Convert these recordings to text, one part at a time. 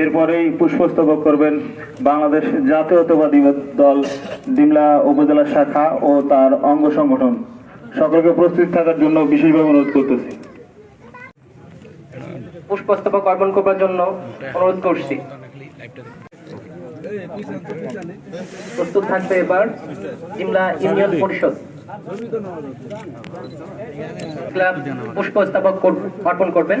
এরপরেই পুষ্পস্তবক করবেন বাংলাদেশ জাতীয়তাবাদী দল ডিমলা উপজেলা শাখা ও তার অঙ্গ সংগঠন। সকলকে প্রস্তুত থাকার জন্য বিশেষভাবে অনুরোধ করতেছি। পুষ্পস্তবক অর্পণ করবার জন্য অনুরোধ করছি। প্রস্তুত থাকবে এবার জিমলা ইউনিয়ন পরিষদ। ক্লাব পুষ্পস্তবক অর্পণ করবেন।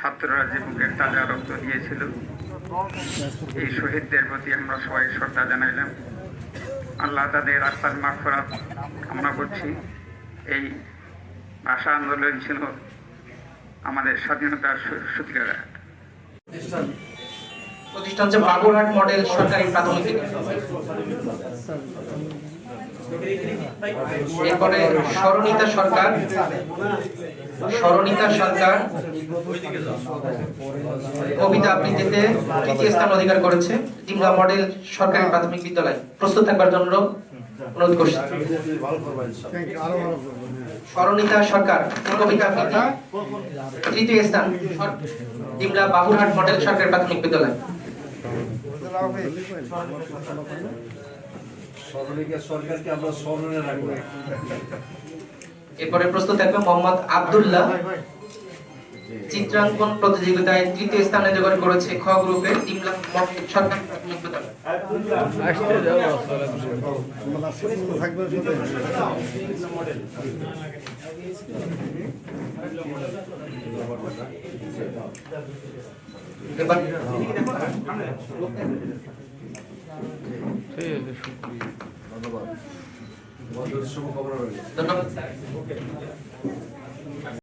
ছাত্ররা যে বুকের তাজা রক্ত দিয়েছিল, এই শহীদদের প্রতি আমরা সবাই শ্রদ্ধা জানাইলাম। আল্লাহ তাদের আত্মার মাফরাত কামনা করছি। এই ভাষা আন্দোলন ছিল আমাদের স্বাধীনতার সূতিকার। প্রতিষ্ঠান হচ্ছে বাবুরহাট মডেল সরকারি প্রাথমিক এরপরে স্মরণিতা সরকার স্মরণিতা সরকার কবিতা আবৃত্তিতে তৃতীয় স্থান অধিকার করেছে। জিমলা মডেল সরকারি প্রাথমিক বিদ্যালয়। প্রস্তুত থাকবার জন্য অনুরোধ করছি। স্মরণিতা সরকার, কবিতা আবৃত্তি, তৃতীয় স্থান জিমলা বাবুরহাট মডেল সরকারি প্রাথমিক বিদ্যালয়। এরপরে প্রস্তুত থাকবে মোহাম্মদ আব্দুল্লাহ। চিত্রাঙ্কন প্রতিযোগিতায় তৃতীয় স্থান অধিকার করেছে খ গ্রুপের বিদ্যালয়। এবার ধন্যবাদ। শুভকামনা রয়েছে ধন্যবাদ। স্যার